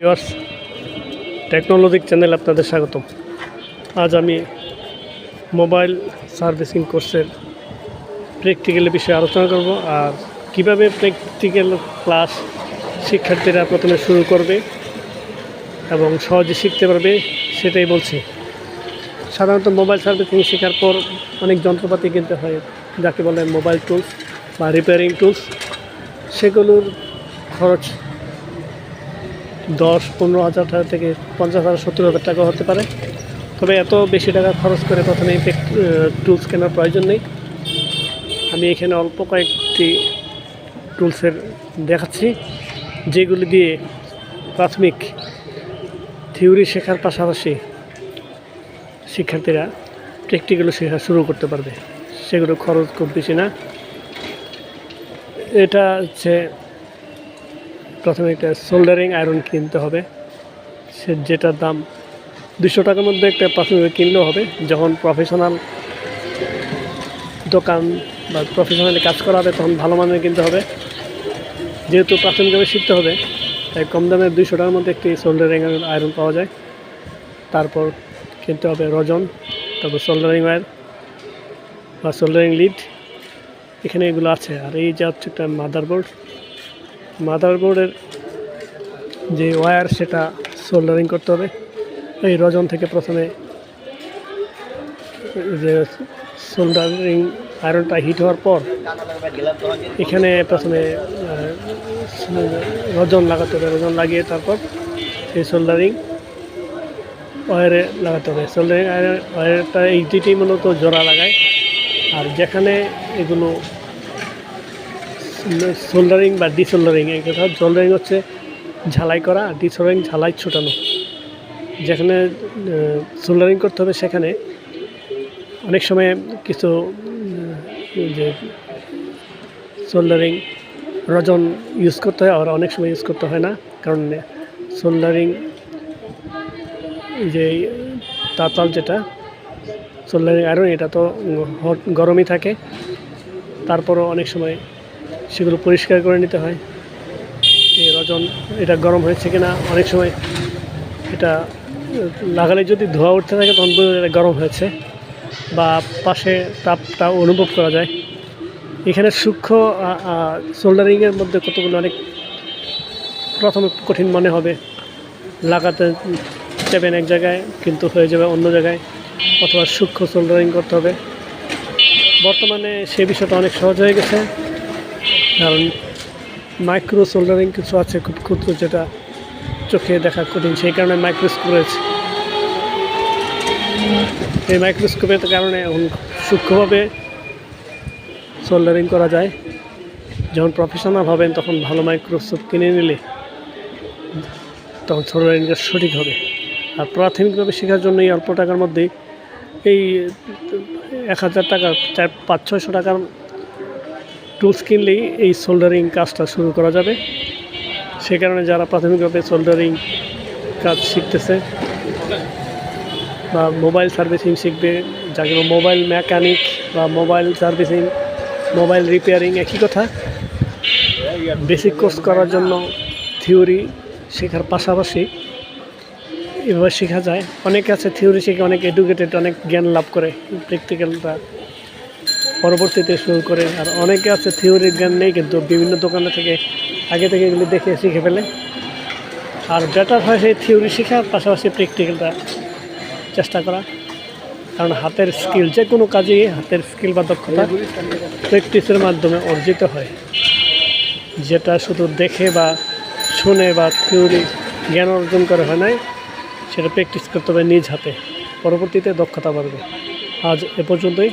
Viewers technologic channel আপনাদের স্বাগতম। আজ আমি মোবাইল সার্ভিসিং কোর্সের প্র্যাকটিক্যালের বিষয়ে আলোচনা করব আর কীভাবে প্র্যাকটিক্যাল ক্লাস শিক্ষার্থীরা প্রথমে শুরু করবে এবং সহজে শিখতে পারবে সেটাই বলছি। সাধারণত মোবাইল সার্ভিসিং শেখার পর অনেক যন্ত্রপাতি কিনতে হয়, যাকে বলে মোবাইল টুলস বা রিপেয়ারিং টুলস। সেগুলোর খরচ দশ, পনেরো হাজার টাকা থেকে পঞ্চাশ হাজার, সত্তর হাজার টাকা হতে পারে। তবে এত বেশি টাকা খরচ করে প্রথমে টুলস কেনার প্রয়োজন নেই। আমি এখানে অল্প কয়েকটি টুলসের দেখাচ্ছি, যেগুলি দিয়ে প্রাথমিক থিওরি শেখার পাশাপাশি শিক্ষার্থীরা প্র্যাকটিক্যালও শেখা শুরু করতে পারবে। সেগুলো খরচ খুব বেশি না। এটা হচ্ছে প্রথমে একটা সোল্ডারিং আয়রন কিনতে হবে। সে যেটার দাম দুশো টাকার মধ্যে একটা প্রাথমিক কিনলেও হবে। যখন প্রফেশনাল দোকান বা প্রফেশনালি কাজ করা হবে তখন ভালো মানের কিনতে হবে। যেহেতু প্রাথমিকভাবে শিখতে হবে, তাই কম দামে দুইশো টাকার মধ্যে একটি সোল্ডারিং আয়রন পাওয়া যায়। তারপর কিনতে হবে রজন, তারপর সোল্ডারিং ওয়্যার বা সোল্ডারিং লিড। এখানে এগুলো আছে। আর এই যে হচ্ছে একটা মাদারবোর্ড। মাদারবোর্ডের যে ওয়্যার, সেটা সোল্ডারিং করতে হবে। এই রজন থেকে প্রথমে যে সোল্ডারিং আয়রনটা হিট হওয়ার পর এখানে প্রথমে রজন লাগাতে হবে, রজন লাগিয়ে তারপর এই সোল্ডারিং ওয়ারে লাগাতে হবে। সোল্ডারিং ওয়ারটা এই দুইটি মূলত জোড়া লাগায়। আর যেখানে এগুলো সোল্ডারিং বা ডিসোল্ডারিং, এই কথা। সোল্ডারিং হচ্ছে ঝালাই করা আর ডিসোল্ডারিং ঝালাই ছুটানো। যেখানে সোল্ডারিং করতে হবে সেখানে অনেক সময় কিছু যে সোল্ডারিং রজন ইউজ করতে হয় আর অনেক সময় ইউজ করতে হয় না। কারণ সোল্ডারিং যে তাতাল যেটা, সোল্ডারিং আয়রন, এটা তো হট গরমই থাকে। তারপরও অনেক সময় সেগুলো পরিষ্কার করে নিতে হয়। এই রজন, এটা গরম হয়েছে কিনা, অনেক সময় এটা লাগালে যদি ধোয়া উঠতে থাকে, তখন এটা গরম হয়েছে বা পাশে তাপটা অনুভব করা যায়। এখানে সূক্ষ্ম সোল্ডারিংয়ের মধ্যে কতগুলো অনেক প্রথমে কঠিন মনে হবে। লাগাতে যাবেন এক জায়গায়, কিন্তু হয়ে যাবে অন্য জায়গায়, অথবা সূক্ষ্ম সোল্ডারিং করতে হবে। বর্তমানে সে বিষয়টা অনেক সহজ হয়ে গেছে। কারণ মাইক্রো সোল্ডারিং কিছু আছে খুব ক্ষুদ্র যেটা চোখে দেখা কঠিন, সেই কারণে মাইক্রোস্কোপ রয়েছে। এই মাইক্রোস্কোপের কারণে এখন সূক্ষ্মভাবে সোল্ডারিং করা যায়। যখন প্রফেশনাল হবেন তখন ভালো মাইক্রোস্কোপ কিনে নিলে তখন সোল্ডারিংটা সঠিক হবে। আর প্রাথমিকভাবে শেখার জন্য এই অল্প টাকার মধ্যেই এই এক হাজার টাকা, চার পাঁচ ছয়শো টাকার টুলস কিনলেই এই সোল্ডারিং কাজটা শুরু করা যাবে। সে কারণে যারা প্রাথমিকভাবে সোল্ডারিং কাজ শিখতেছে বা মোবাইল সার্ভিসিং শিখবে, যাকে মোবাইল মেকানিক বা মোবাইল সার্ভিসিং মোবাইল রিপেয়ারিং একই কথা। বেসিক কোর্স করার জন্য থিওরি শেখার পাশাপাশি এভাবে শেখা যায়। অনেকে আছে থিওরি শিখে অনেক এডুকেটেড অনেক জ্ঞান লাভ করে। প্র্যাকটিক্যালটা পরবর্তীতে শুরু করে আর অনেকে আছে থিওরির জ্ঞান নেই, কিন্তু বিভিন্ন দোকানে থেকে, আগে থেকে এগুলি দেখে শিখে ফেলে। আর বেটার হয় সেই থিওরি শেখার পাশাপাশি প্র্যাকটিক্যালটা চেষ্টা করা। কারণ হাতের স্কিল যে কোনো কাজেই হাতের স্কিল বা দক্ষতা প্র্যাকটিসের মাধ্যমে অর্জিত হয়। যেটা শুধু দেখে বা শুনে বা থিওরি জ্ঞান অর্জন করে হয় নাই, সেটা প্র্যাকটিস করতে হবে নিজ হাতে। পরবর্তীতে দক্ষতা বাড়বে। আজ এ পর্যন্তই।